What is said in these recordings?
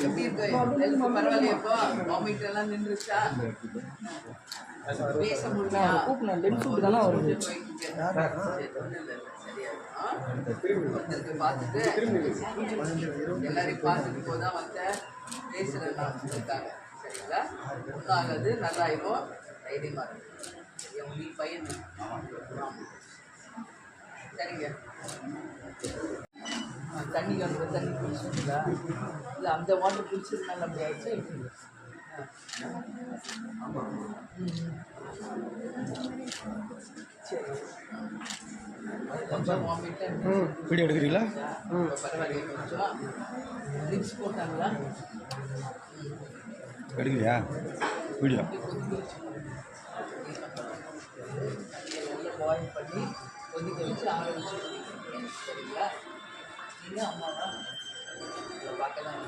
எப்படி இருக்கு? ஹெல்த் பரவாயில்லையா இப்போ? வாமிட் எல்லாம் நின்றுச்சா? பேச முடியல கூப்பிடணும் லென்ஸ் விட்டு தானே வருது. பார்த்துட்டு எல்லாரையும் பார்த்துட்டு போதான் வந்தேன். பேசுறேன் இருக்காங்க சரிங்களா? ஒன்றும் ஆகாது நல்லா ஆயிடும் தைரியமா இருக்கு சரியா? உங்க பையன். சரிங்க. தண்ணி வந்து தண்ணி குடிச்சிருந்தா இல்லை அந்த வாட்டர் குடிச்சிருந்தாங்க அப்படி ஆயிடுச்சு. ம். வீடியோ எடுக்கிறீங்களா? பரவாயில்ல கொஞ்சம் ட்ரிங்க்ஸ் போட்டாங்களா? எடுக்கலையா? வீடியோ. நல்லா பாயில் பண்ணி கொதிக்க வச்சு ஆற வச்சு. சரிங்களா? நீங்கள் அம்மாவா இதை பார்க்கலாம்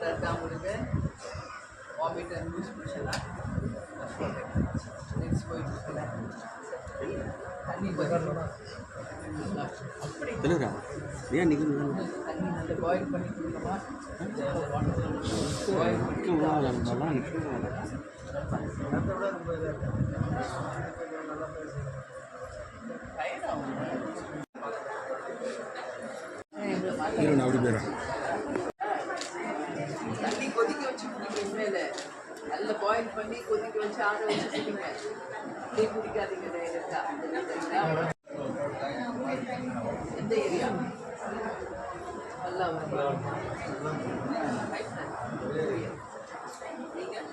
இருக்கா உங்களுக்கு வாமிட் லூஸ் பிடிச்சலாம் நெக்ஸ்ட் போயிட்டு தண்ணி கொதிக்கணும் அப்படி ஏன் நீங்கள் தண்ணி நல்லா பாயில் பண்ணி கொடுக்கணுமா பாயில் பண்ணி ஹீரோன் அப்படி போயிடும் தண்ணி கொதிக்க வச்சு குடிக்க உண்மையில அதில் பாயில் பண்ணி கொதிக்க வச்சு ஆற வச்சு குடிங்க அப்படியே குடிக்காதீங்க டைரக்டா எந்த ஏரியா நல்லா நீங்கள்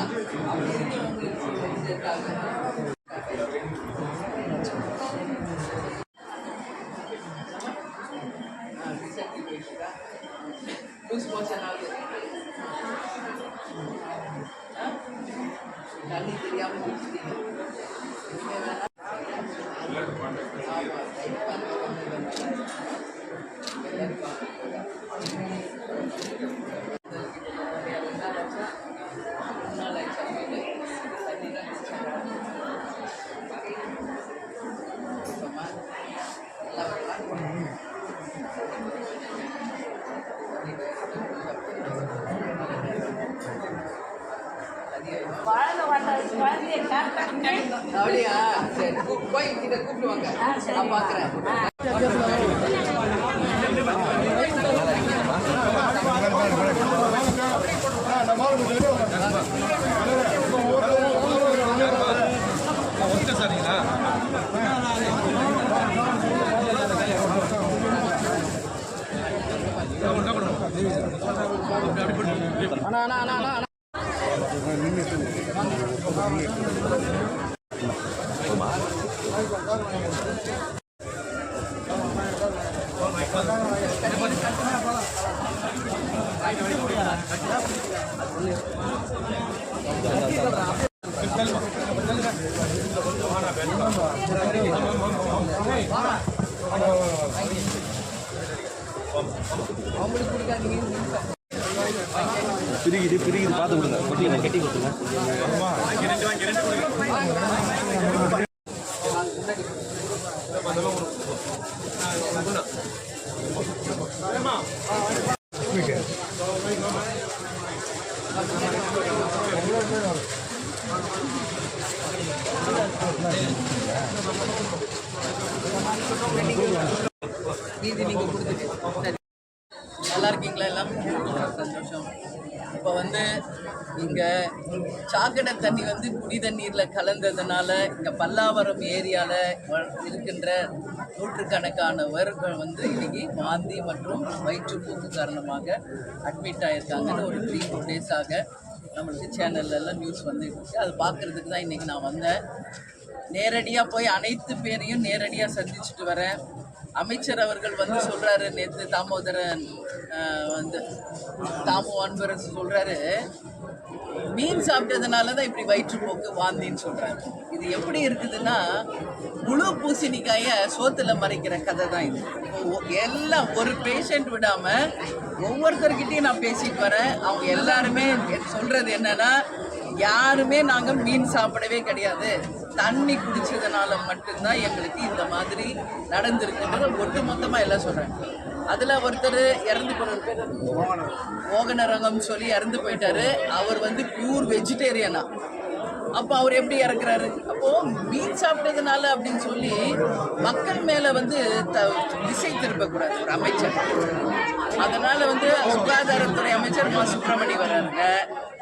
아무생각없이얘기했 다. அப்படியா? சரி. கூ- போய் கிட்ட கூப்பிடுவாங்க நான் பார்க்குறேன் அவங்களுக்கு பிடிக்காதீங்க பிரிக்குது பிரிக்குது பார்த்து கொடுங்க. கட்டி கொடுத்துங்க முன்னாடி மீதி நீங்க கொடுத்துட்டு சரி நல்லா இருக்கீங்களா எல்லாம் சந்தோஷம் இப்போ வந்து இங்கே சாக்கடை தண்ணி வந்து குடி தண்ணீரில் கலந்ததுனால இங்கே பல்லாவரம் ஏரியாவில் இருக்கின்ற நூற்றுக்கணக்கானவர்கள் வந்து இன்னைக்கு வாந்தி மற்றும் வயிற்றுப்போக்கு காரணமாக அட்மிட் ஆகியிருக்காங்கன்னு ஒரு த்ரீ ஃபோர் டேஸாக நம்மளுக்கு சேனல்ல நியூஸ் வந்துருக்கு அது பார்க்குறதுக்கு தான் இன்றைக்கி நான் வந்தேன். நேரடியாக போய் அனைத்து பேரையும் நேரடியாக சந்திச்சுட்டு வரேன். அமைச்சர் அவர்கள் வந்து சொல்றாரு நேற்று தாமோதரன் வந்து தாமோ அன்பரசு சொல்றாரு மீன் சாப்பிட்டதுனால தான் இப்படி வயிற்றுப்போக்கு வாந்தின்னு சொல்றாரு. இது எப்படி இருக்குதுன்னா முழு பூசணிக்காய சோத்துல மறைக்கிற கதை தான் இது. எல்லாம் ஒரு பேஷண்ட் விடாம ஒவ்வொருத்தர்கிட்டயும் நான் பேசிட்டு வரேன். அவங்க எல்லாருமே சொல்றது என்னன்னா யாருமே நாங்கள் மீன் சாப்பிடவே கிடையாது. தண்ணி குடிச்சதுனால மட்டும்தான் எங்களுக்கு இந்த மாதிரி நடந்திருக்குன்றத ஒட்டு மொத்தமாக எல்லாம் சொல்கிறாங்க அதில் ஒருத்தர் இறந்து போனார் பேர் மோகனரங்கம் சொல்லி இறந்து போயிட்டாரு. அவர் வந்து பியூர் வெஜிடேரியனா அப்போ அவர் எப்படி இறக்குறாரு? அப்போ மீன் சாப்பிட்டதுனால அப்படின்னு சொல்லி மக்கள் மேல வந்து த திசை திருப்பக்கூடாது ஒரு அமைச்சர். அதனால வந்து சுகாதாரத்துறை அமைச்சர் மா. சுப்பிரமணி வராருங்க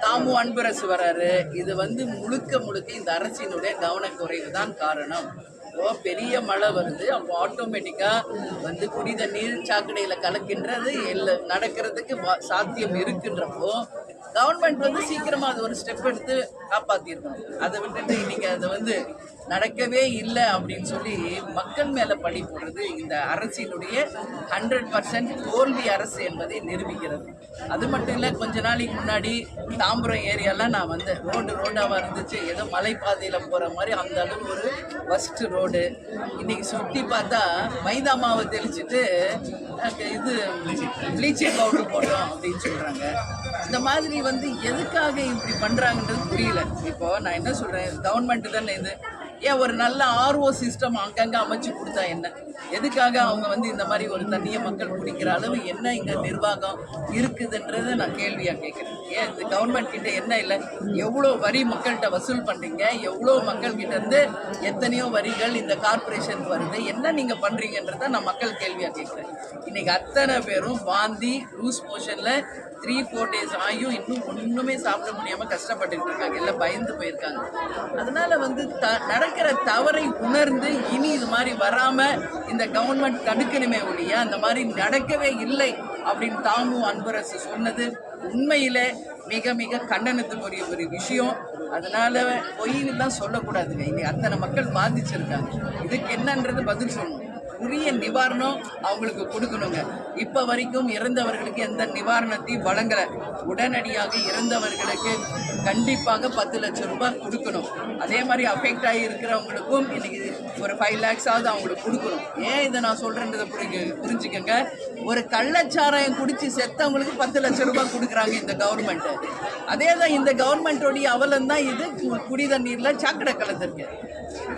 தாமு அன்பரசு வர்றாரு இது வந்து முழுக்க முழுக்க இந்த அரசினுடைய கவனக்குறைவு தான் காரணம். இப்போ பெரிய மழை வருது. அப்போ ஆட்டோமேட்டிக்காக வந்து புனித நீர் சாக்கடையில் கலக்கின்றது இல்லை நடக்கிறதுக்கு சாத்தியம் இருக்குன்றப்போ கவர்மெண்ட் வந்து சீக்கிரமாக அது ஒரு ஸ்டெப் எடுத்து காப்பாற்றிருக்கணும் அதை விட்டுட்டு நீங்கள் அதை வந்து நடக்கவே இல்லை அப்படின்னு சொல்லி மக்கள் மேலே பழி போடுறது இந்த அரசினுடைய ஹண்ட்ரட் பர்சன்ட் தோல்வி அரசு என்பதை நிரூபிக்கிறது. அது மட்டும் இல்லை கொஞ்ச நாளைக்கு முன்னாடி தாம்பரம் ஏரியாலாம் நான் வந்தேன். ரோடு ரோடாக இருந்துச்சு. ஏதோ மலைப்பாதையில் போகிற மாதிரி அந்த அளவு ஒரு ஃபஸ்ட்டு ரோடு இன்றைக்கி சுற்றி பார்த்தா மைதா மாவை தெளிச்சிட்டு இது ப்ளீச்சிங் பவுடர் போட்டோம் அப்படின்னு சொல்கிறாங்க இந்த மாதிரி வந்து எதுக்காக இப்படி பண்ணுறாங்கன்றது புரியல. இப்போது நான் என்ன சொல்கிறேன் கவர்மெண்ட்டு தானே இது. ஏன் ஒரு நல்ல ஆர்ஓ சிஸ்டம் அங்கங்கே அமைச்சு கொடுத்தா என்ன? எதுக்காக அவங்க வந்து இந்த மாதிரி ஒரு தண்ணியை மக்கள் குடிக்கிற அளவு என்ன இங்கே நிர்வாகம் இருக்குதுன்றதை நான் கேள்வியாக கேட்குறேன். ஏன் இந்த கவர்மெண்ட் கிட்ட என்ன இல்லை? எவ்வளோ வரி மக்கள்கிட்ட வசூல் பண்ணுறீங்க எவ்வளோ மக்கள் எத்தனையோ வரிகள் இந்த கார்ப்பரேஷனுக்கு வருது? என்ன நீங்கள் பண்ணுறீங்கன்றத நான் மக்கள் கேள்வியாக கேட்குறேன். இன்றைக்கி அத்தனை பேரும் வாந்தி லூஸ் மோஷனில் த்ரீ ஃபோர் டேஸ் ஆகியும் இன்னும் ஒன்றுமே சாப்பிட முடியாமல் கஷ்டப்பட்டுட்டு இருக்காங்க. எல்லாம் பயந்து போயிருக்காங்க. அதனால் வந்து த நடக்கிற தவறை உணர்ந்து இனி இது மாதிரி வராமல் இந்த கவர்மெண்ட் தடுக்கணுமே ஒழிய அந்த மாதிரி நடக்கவே இல்லை அப்படின்னு தாமும் அன்பரசு சொன்னது உண்மையில் மிக மிக கண்டனத்துக்குரிய ஒரு விஷயம். அதனால பொய்லாம் சொல்லக்கூடாதுங்க. இனி அத்தனை மக்கள் பாதிச்சிருக்காங்க இதுக்கு என்னன்றது பதில் சொல்லணும். உரிய நிவாரணம் அவங்களுக்கு கொடுக்கணுங்க. இப்போ வரைக்கும் இறந்தவர்களுக்கு எந்த நிவாரணத்தையும் வழங்கலை. உடனடியாக இறந்தவர்களுக்கு கண்டிப்பாக பத்து லட்சம் ரூபாய் கொடுக்கணும். அதே மாதிரி அஃபெக்ட் ஆகி இருக்கிறவங்களுக்கும் இன்னைக்கு ஒரு ஃபைவ் லேக்ஸாவது அவங்களுக்கு கொடுக்கணும். ஏன் இதை நான் சொல்கிறேன்றதை புரிஞ்சு புரிஞ்சுக்கங்க. ஒரு கள்ளச்சாராயம் குடிச்சு செத்தவங்களுக்கு பத்து லட்சம் ரூபாய் கொடுக்குறாங்க இந்த கவர்மெண்ட்டு அதே தான் இந்த கவர்மெண்ட்டோடைய அவலம் தான் இது. குடி தண்ணீரில் சாக்கடை கலந்துருக்கு.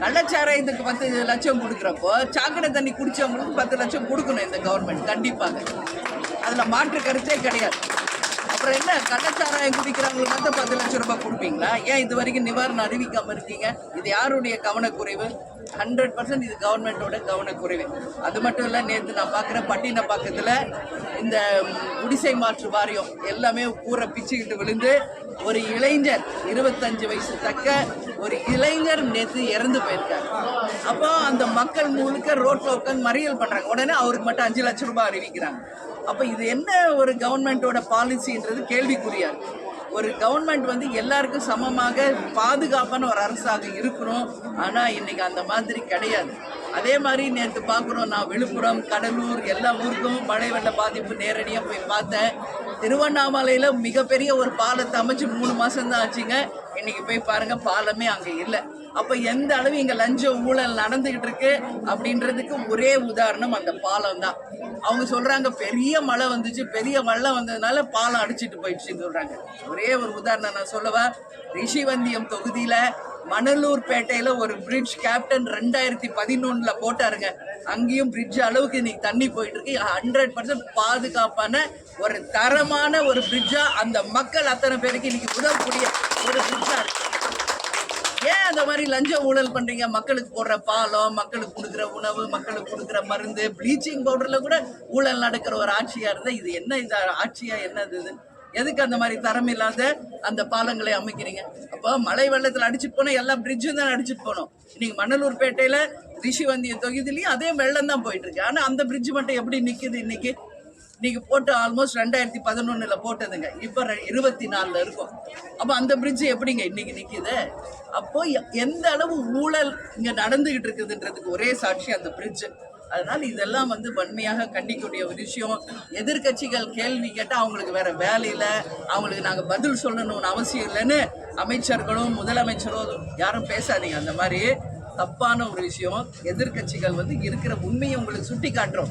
கள்ளச்சாராயத்துக்கு பத்து லட்சம் கொடுக்குறப்போ சாக்கடை தண்ணி குடிச்சவங்களுக்கு பத்து லட்சம் கொடுக்கணும் இந்த கவர்மெண்ட் கண்டிப்பாக. அதில் மாற்று கருத்தே கிடையாது. அப்புறம் என்ன கள்ளச்சாராயம் குடிக்கிறவங்களுக்கு மட்டும் பத்து லட்சம் ரூபாய் கொடுப்பீங்களா? ஏன் இது வரைக்கும் நிவாரணம் அறிவிக்காமல் இருக்கீங்க? இது யாருடைய கவனக்குறைவு? ஹண்ட்ரட் பர்சன்ட் இது கவர்மெண்ட்டோட கவனக்குறைவு. அது மட்டும் இல்லை நேற்று நான் பார்க்குறேன் பட்டினப்பாக்கத்தில் இந்த குடிசை மாற்று வாரியம் எல்லாமே கூரை பிச்சுக்கிட்டு விழுந்து ஒரு இளைஞர் இருபத்தஞ்சு வயசு தக்க ஒரு இளைஞர் நேற்று இறந்து போயிருக்கார். அப்போ அந்த மக்கள் முழுக்க ரோட்டில் உட்காந்து மறியல் பண்ணுறாங்க உடனே அவருக்கு மட்டும் அஞ்சு லட்சம் ரூபாய் அறிவிக்கிறாங்க. அப்போ இது என்ன ஒரு கவர்மெண்ட்டோட பாலிசின்றது கேள்விக்குறியாக இருக்குது ஒரு கவர்மெண்ட் வந்து எல்லாருக்கும் சமமாக பாதுகாப்பான ஒரு அரசாக இருக்கிறோம். ஆனால் இன்னைக்கு அந்த மாதிரி கிடையாது. அதே மாதிரி நேற்று பார்க்குறோம் நான் விழுப்புரம் கடலூர் எல்லா ஊருக்கும் மழை வெள்ள பாதிப்பு நேரடியாக போய் பார்த்தேன். திருவண்ணாமலையில் மிகப்பெரிய ஒரு பாலத்தை அமைச்சு மூணு மாதம் தான் ஆச்சுங்க. இன்றைக்கி போய் பாருங்கள் பாலமே அங்கே இல்லை. அப்போ எந்த அளவு இங்கே லஞ்சம் ஊழல் நடந்துகிட்டு இருக்கு அப்படின்றதுக்கு ஒரே உதாரணம் அந்த பாலம் தான் அவங்க சொல்றாங்க பெரிய மழை வந்துச்சு பெரிய வெள்ளம் வந்ததுனால பாலம் அடிச்சிட்டு போயிடுச்சுன்னு சொல்றாங்க. ஒரே ஒரு உதாரணம் நான் சொல்லவா? ரிஷிவந்தியம் தொகுதியில மணலூர் பேட்டையில் ஒரு பிரிட்ஜ் கேப்டன் ரெண்டாயிரத்தி பதினொன்றில் போட்டாருங்க. அங்கேயும் பிரிட்ஜ் அளவுக்கு இன்னைக்கு தண்ணி போயிட்டு இருக்கு ஹண்ட்ரட் பர்சன்ட் பாதுகாப்பான ஒரு தரமான ஒரு பிரிட்ஜாக அந்த மக்கள் அத்தனை பேருக்கு இன்னைக்கு உதவக்கூடிய ஒரு பிரிட்ஜாக இருக்குது ஏன் அந்த மாதிரி லஞ்ச ஊழல் பண்றீங்க? மக்களுக்கு போடுற பாலம் மக்களுக்கு கொடுக்குற உணவு மக்களுக்கு கொடுக்குற மருந்து ப்ளீச்சிங் பவுடர்ல கூட ஊழல் நடக்கிற ஒரு ஆட்சியா இருந்தா இது என்ன இது ஆட்சியா என்னது இது? எதுக்கு அந்த மாதிரி தரம் இல்லாத அந்த பாலங்களை அமைக்கிறீங்க? அப்போ மழை வெள்ளத்தில் அடிச்சுட்டு போனோம் எல்லா பிரிட்ஜும் தான் அடிச்சுட்டு போனோம் இன்னைக்கு மணலூர் பேட்டையில ரிஷிவந்திய தொகுதியிலையும் அதே வெள்ளம் தான் போயிட்டு இருக்கு. ஆனா அந்த பிரிட்ஜ் மட்டும் எப்படி நிக்குது இன்னைக்கு? நீங்கள் போட்டு ஆல்மோஸ்ட் ரெண்டாயிரத்தி பதினொன்றில் போட்டதுங்க. இப்போ ரெ- இருபத்தி நாலில் இருக்கும். அப்போ அந்த பிரிட்ஜ் எப்படிங்க இன்றைக்கி நிற்கிது அப்போ எந்த அளவு ஊழல் இங்கே நடந்துக்கிட்டு இருக்குதுன்றதுக்கு ஒரே சாட்சி அந்த பிரிட்ஜு அதனால் இதெல்லாம் வந்து வன்மையாக கண்டிக்கக்கூடிய ஒரு விஷயம். எதிர்க்கட்சிகள் கேள்வி கேட்டால் அவங்களுக்கு வேறு வேலையில் அவங்களுக்கு நாங்கள் பதில் சொல்லணும்னு அவசியம் இல்லைன்னு அமைச்சர்களும் முதலமைச்சரும் யாரும் பேசாதீங்க. அந்த மாதிரி தப்பான ஒரு விஷயம். எதிர்க்கட்சிகள் வந்து இருக்கிற உண்மையை உங்களுக்கு சுட்டி காட்டுறோம்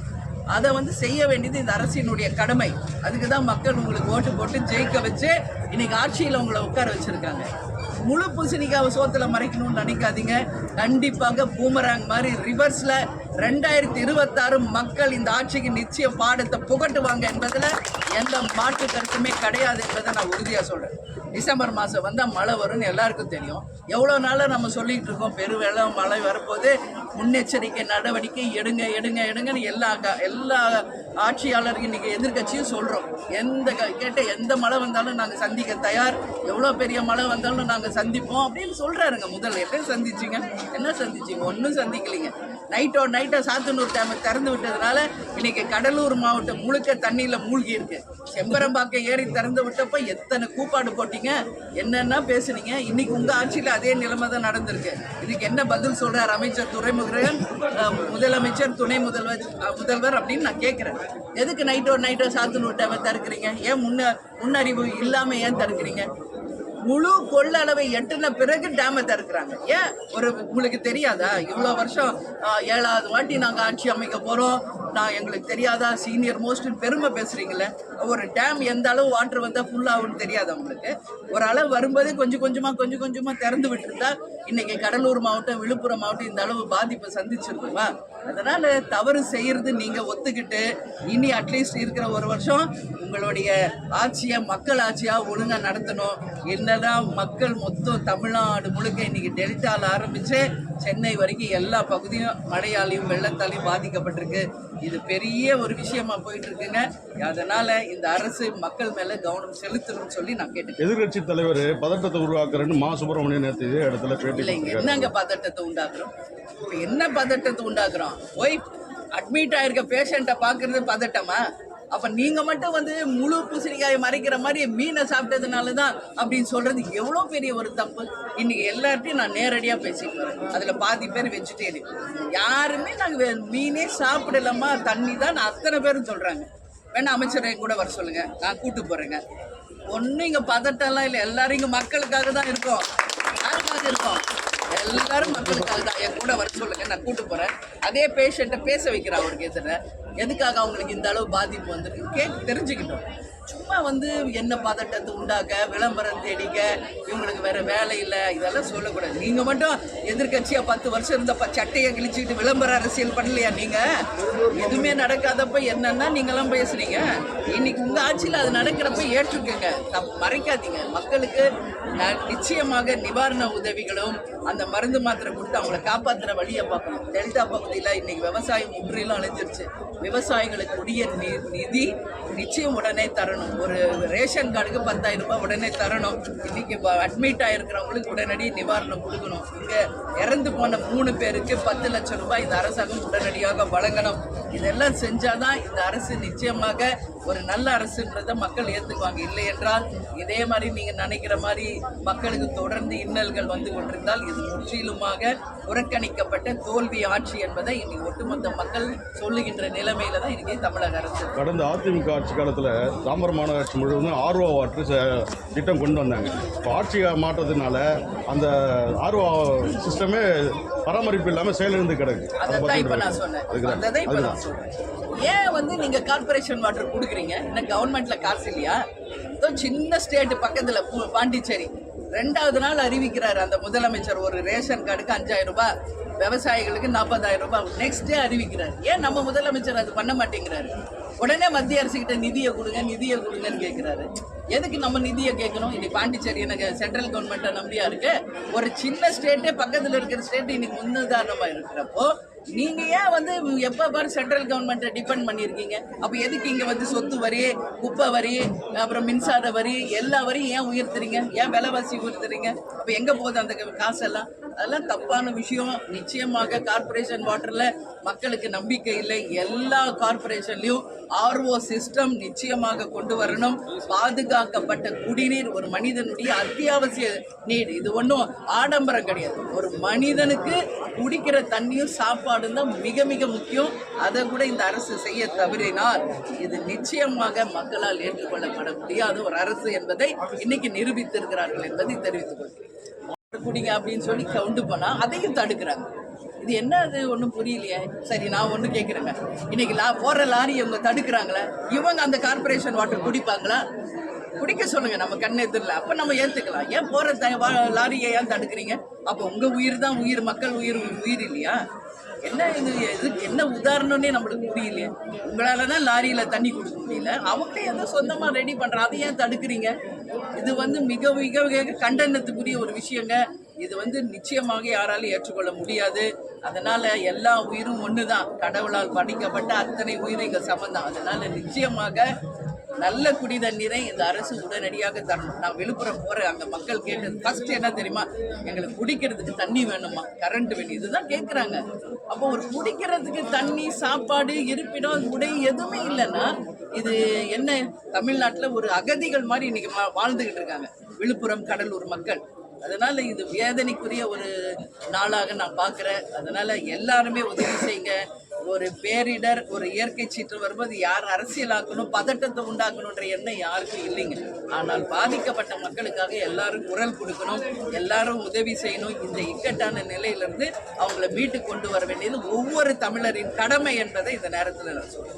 அதை வந்து செய்ய வேண்டியது இந்த அரசினுடைய கடமை. அதுக்கு தான் மக்கள் உங்களுக்கு ஓட்டு போட்டு ஜெயிக்க வச்சு இன்னைக்கு ஆட்சியில் உங்களை உட்கார வச்சுருக்காங்க. முழு பூசணிக்காவை சோத்தில் மறைக்கணும்னு நினைக்காதீங்க. கண்டிப்பாக பூமராங் மாதிரி ரிவர்ஸில் ரெண்டாயிரத்தி இருபத்தாறு மக்கள் இந்த ஆட்சிக்கு நிச்சய பாடத்தை புகட்டுவாங்க என்பதில் எந்த மாற்று கருத்துமே கிடையாது என்பதை நான் உறுதியாக சொல்கிறேன் டிசம்பர் மாதம் வந்தால் மழை வரும்னு எல்லாருக்கும் தெரியும். எவ்வளோ நாளாக நம்ம சொல்லிகிட்டு இருக்கோம் பெருவெள்ளம் மழை வரப்போது முன்னெச்சரிக்கை நடவடிக்கை எடுங்க எடுங்க எடுங்கன்னு எல்லா க- எல்லா ஆட்சியாளர்கள் இன்றைக்கி எதிர்க்கட்சியும் சொல்கிறோம் எந்த க- கேட்ட எந்த மழை வந்தாலும் நாங்கள் சந்திக்க தயார். எவ்வளோ பெரிய மழை வந்தாலும் நாங்கள் சந்திப்போம் அப்படின்னு சொல்கிறாருங்க முதல்ல. எப்படி சந்திச்சிங்க. என்ன சந்திச்சிங்க? ஒன்றும் சந்திக்கலைங்க. நைட்டோ நைட்டோ சாத்தனூர் டேம் திறந்து விட்டதுனால இன்னைக்கு கடலூர் மாவட்டம் முழுக்க தண்ணியில் மூழ்கி இருக்கு செம்பரம்பாக்கம் ஏறி திறந்து விட்டப்ப எத்தனை கூப்பாடு போட்டீங்க? என்னென்ன பேசுனீங்க. இன்னைக்கு உங்கள் ஆட்சியில் அதே நிலைமை தான் நடந்திருக்கு. இதுக்கு என்ன பதில் சொல்கிறார் அமைச்சர் துறைமுருகன் முதலமைச்சர் துணை முதல்வர் முதல்வர் அப்படின்னு நான் கேட்குறேன் எதுக்கு நைட்டோ நைட்டோ சாத்தனூர் டேமை திறக்கிறீங்க? ஏன் முன்ன முன்னறிவு இல்லாமல் ஏன் தடுக்கிறீங்க முழு கொள்ளளவை எட்டுன பிறகு டேமை திறக்கிறாங்க. ஏன்? ஒரு உங்களுக்கு தெரியாதா? இவ்வளோ வருஷம் ஏழாவது வாட்டி நாங்கள் ஆட்சி அமைக்க போகிறோம் நான் எங்களுக்கு தெரியாதா? சீனியர் மோஸ்ட் பெருமை பேசுகிறீங்களே ஒரு டேம் எந்த அளவு வாட்டர் வந்தால் ஃபுல்லாகும்னு தெரியாதா உங்களுக்கு? ஒரு அளவு வரும்போதே கொஞ்சம் கொஞ்சமாக கொஞ்சம் கொஞ்சமாக திறந்து விட்டுருந்தா இன்றைக்கி கடலூர் மாவட்டம் விழுப்புரம் மாவட்டம் இந்த அளவு பாதிப்பை சந்திச்சிருக்குமா? அதனால் தவறு செய்கிறது நீங்கள் ஒத்துக்கிட்டு இனி அட்லீஸ்ட் இருக்கிற ஒரு வருஷம் உங்களுடைய ஆட்சியை மக்கள் ஆட்சியாக ஒழுங்காக நடத்தணும். என்னதான் மக்கள் மொத்தம் தமிழ்நாடு முழுக்க இன்னைக்கு டெல்டாவில் ஆரம்பித்து சென்னை வரைக்கும் எல்லா பகுதியும் மழையாலையும் வெள்ளத்தாலையும் பாதிக்கப்பட்டிருக்கு. இது பெரிய ஒரு விஷயமா போயிட்டு இருக்குங்க அதனால இந்த அரசு மக்கள் மேல கவனம் செலுத்தணும்னு சொல்லி நான் கேட்டுக்கிறேன். எதிர்கட்சி தலைவர் பதட்டத்தை உருவாக்குறேன்னு மா சுப்பிரமணியன் நேற்று இதே இடத்துல பேட்டி இல்லைங்க. என்னங்க பதட்டத்தை உண்டாக்குறோம்? இப்ப என்ன பதட்டத்தை உண்டாக்குறோம்? போய் அட்மிட் ஆயிருக்க பேஷண்ட்டை பார்க்கறது பதட்டமா? அப்ப நீங்க மட்டும் வந்து முழு பூசணிக்காயை மறைக்கிற மாதிரி மீனை சாப்பிட்டதுனால தான் அப்படின்னு சொல்றது எவ்வளோ பெரிய ஒரு தப்பு. இன்னைக்கு எல்லார்ட்டையும் நான் நேரடியாக பேசிட்டு வரேன். பாதி பேர் வெஜிடேரியன். யாருமே நாங்கள் மீனே சாப்பிடலாமா தண்ணி தான் நான் அத்தனை பேரும் சொல்கிறாங்க வேணா அமைச்சரை கூட வர சொல்லுங்க. நான் கூட்டு போறேங்க. ஒன்றும் இங்கே பதட்டம்லாம் இல்லை. எல்லாரும் இங்கே மக்களுக்காக தான் இருக்கோம். யாருக்காக இருக்கோம்? எல்லாரும் மக்களுக்காக தான் என் கூட வர சொல்லுங்க நான் கூட்டு போகிறேன் அதே பேஷண்ட்டை பேச வைக்கிறேன் அவருக்கு எதிர எதுக்காக அவங்களுக்கு இந்த அளவு பாதிப்பு வந்துருக்கு? கேட்டு தெரிஞ்சுக்கிட்டோம். சும்மா வந்து என்ன பதட்டத்தை உண்டாக்க விளம்பரம் தேடிக்க இவங்களுக்கு வேற வேலை இல்லை இதெல்லாம் சொல்லக்கூடாது. நீங்க மட்டும் எதிர்க்கட்சியா பத்து வருஷம் இருந்தப்ப சட்டையை கிழிச்சுக்கிட்டு விளம்பர அரசியல் பண்ணலையா நீங்க? எதுவுமே நடக்காதப்ப என்னன்னா நீங்கெல்லாம் பேசுறீங்க. இன்னைக்கு உங்க ஆட்சியில் அது நடக்கிறப்ப ஏற்றுக்கங்க. தப்- மறைக்காதீங்க. மக்களுக்கு நிச்சயமாக நிவாரண உதவிகளும் அந்த மருந்து மாத்திரை கொடுத்து அவங்கள காப்பாத்துற வழியை பார்க்கணும். டெல்டா பகுதியில் இன்னைக்கு விவசாயம் முற்றிலும் அழிஞ்சிருச்சு. விவசாயிகளுக்கு உரிய நி- நிதி நிச்சயம் உடனே தரணும். ஒரு ரேஷன் கார்டுக்கு பத்தாயிரம் ரூபாய் உடனே தரணும். இன்னைக்கு அட்மிட் ஆயிருக்கிறவங்களுக்கு உடனடி நிவாரணம் கொடுக்கணும். இங்க இறந்து போன மூணு பேருக்கு பத்து லட்சம் ரூபாய் இந்த அரசாங்கம் உடனடியாக வழங்கணும். இதெல்லாம் செஞ்சாதான் இந்த அரசு நிச்சயமாக ஒரு நல்ல அரசுன்றதை மக்கள் ஏற்றுக்குவாங்க இல்லை என்றால் இதே மாதிரி நீங்க நினைக்கிற மாதிரி மக்களுக்கு தொடர்ந்து இன்னல்கள் வந்து கொண்டிருந்தால் இது முற்றிலுமாக புறக்கணிக்கப்பட்ட தோல்வி ஆட்சி என்பதை இன்னைக்கு ஒட்டுமொத்த மக்கள் சொல்லுகின்ற நிலைமையில தான் இன்னைக்கு தமிழக அரசு. கடந்த அதிமுக ஆட்சி காலத்தில் தாம்பரம் மாநகராட்சி முழுவதும் ஆர்ஓ வாட்டர் திட்டம் கொண்டு வந்தாங்க. இப்போ ஆட்சி மாற்றத்தினால அந்த ஆர்ஓ சிஸ்டமே பராமரிப்பு இல்லாமல் செயலிழந்து கிடக்கு. ஏன் வந்து நீங்க கார்ப்பரேஷன் வாட்டர் கொடுக்குறீங்க? என்ன கவர்மெண்ட்ல காசு இல்லையா? சின்ன ஸ்டேட் பக்கத்துல பாண்டிச்சேரி. ரெண்டாவது நாள் அறிவிக்கிறாரு அந்த முதலமைச்சர். ஒரு ரேஷன் கார்டுக்கு அஞ்சாயிரம் ரூபாய் விவசாயிகளுக்கு நாற்பதாயிரம் ரூபாய். நெக்ஸ்ட் டே அறிவிக்கிறார். ஏன் நம்ம முதலமைச்சர் அது பண்ண மாட்டேங்கிறாரு? உடனே மத்திய அரசு கிட்ட நிதியை கொடுங்க நிதியை கொடுங்கன்னு கேட்குறாரு எதுக்கு நம்ம நிதியை கேட்கணும்? இன்னைக்கு பாண்டிச்சேரி எனக்கு சென்ட்ரல் கவர்மெண்ட்டை நம்பியா இருக்கு? ஒரு சின்ன ஸ்டேட்டே பக்கத்துல இருக்கிற ஸ்டேட் இன்னைக்கு முன்னுதாரணமாக இருக்கிறப்போ நீங்க ஏன் வந்து எப்ப பாரு சென்ட்ரல் கவர்மெண்ட்டை டிபெண்ட் பண்ணியிருக்கீங்க அப்ப எதுக்கு இங்க வந்து சொத்து வரி குப்பை வரி அப்புறம் மின்சார வரி எல்லா வரியும் ஏன் உயர்த்துறீங்க? ஏன் விலைவாசி உயர்த்துறீங்க? அப்ப எங்க போகுது அந்த காசெல்லாம்? அதெல்லாம் தப்பான விஷயம். நிச்சயமாக கார்ப்பரேஷன் வாட்டர்ல மக்களுக்கு நம்பிக்கை இல்லை. எல்லா கார்பரேஷன்லயும் ஆர்ஓ சிஸ்டம் நிச்சயமாக கொண்டு வரணும். பாதுகாக்கப்பட்ட குடிநீர் ஒரு மனிதனுடைய அத்தியாவசிய நீர். இது ஒன்றும் ஆடம்பரம் கிடையாது. ஒரு மனிதனுக்கு குடிக்கிற தண்ணியும் சாப்பாடும் தான் மிக மிக முக்கியம். அதை கூட இந்த அரசு செய்ய தவறினால் இது நிச்சயமாக மக்களால் ஏற்றுக்கொள்ளப்பட முடியாத. ஒரு அரசு என்பதை இன்னைக்கு நிரூபித்திருக்கிறார்கள் என்பதை தெரிவித்துக் கொள்கிறேன். குடிங்க அப்படின்னு சொல்லி கவுண்டு போனால் அதையும் தடுக்கிறாங்க. இது என்ன அது ஒன்றும் புரியலையே. சரி நான் ஒன்று கேட்குறேங்க இன்னைக்கு லா போகிற லாரி இவங்க தடுக்கிறாங்களே இவங்க அந்த கார்ப்பரேஷன் வாட்டர் குடிப்பாங்களா? குடிக்க சொல்லுங்க நம்ம கண்ணு எதிரில் அப்போ நம்ம ஏற்றுக்கலாம் ஏன் போகிற த வா- லாரியை ஏன் தடுக்கிறீங்க? அப்போ உங்கள் உயிர் தான் உயிர் மக்கள் உயிர் உயிர் இல்லையா? என்ன இது? இதுக்கு என்ன உதாரணம்னே நம்மளுக்கு புரியலையே. உங்களால தான் லாரியில் தண்ணி கொடுக்க முடியல. அவங்களே அதை சொந்தமாக ரெடி பண்ணுறான் அதை ஏன் தடுக்கிறீங்க? இது வந்து மிக மிக மிக கண்டனத்துக்குரிய ஒரு விஷயங்க. இது வந்து நிச்சயமாக யாராலும் ஏற்றுக்கொள்ள முடியாது. அதனால எல்லா உயிரும் ஒன்று தான் கடவுளால் படிக்கப்பட்ட அத்தனை உயிரும் இங்க சமந்தான். அதனால நிச்சயமாக நல்ல குடி தண்ணீரை இந்த அரசு உடனடியாக தரணும். நான் விழுப்புரம் போகிற அந்த மக்கள் கேட்டது ஃபஸ்ட்டு என்ன தெரியுமா? எங்களுக்கு குடிக்கிறதுக்கு தண்ணி வேணுமா? கரண்ட் வேணும். இதுதான் கேட்குறாங்க அப்போ ஒரு குடிக்கிறதுக்கு தண்ணி சாப்பாடு இருப்பிடம் உடை எதுவுமே இல்லைன்னா இது என்ன தமிழ்நாட்டில் ஒரு அகதிகள் மாதிரி இன்னைக்கு வாழ்ந்துகிட்டு இருக்காங்க. விழுப்புரம் கடலூர் மக்கள். அதனால இது வேதனைக்குரிய ஒரு நாளாக நான் பார்க்குறேன். அதனால எல்லாருமே உதவி செய்யுங்க ஒரு பேரிடர் ஒரு இயற்கை சீற்று வரும்போது யார் அரசியலாக்கணும் பதட்டத்தை உண்டாக்கணுன்ற எண்ணம் யாருக்கும் இல்லைங்க. ஆனால் பாதிக்கப்பட்ட மக்களுக்காக எல்லாரும் குரல் கொடுக்கணும் எல்லாரும் உதவி செய்யணும். இந்த இக்கட்டான நிலையிலிருந்து அவங்கள மீட்டு கொண்டு வர வேண்டியது ஒவ்வொரு தமிழரின் கடமை என்பதை இந்த நேரத்தில் நான் சொல்றேன்.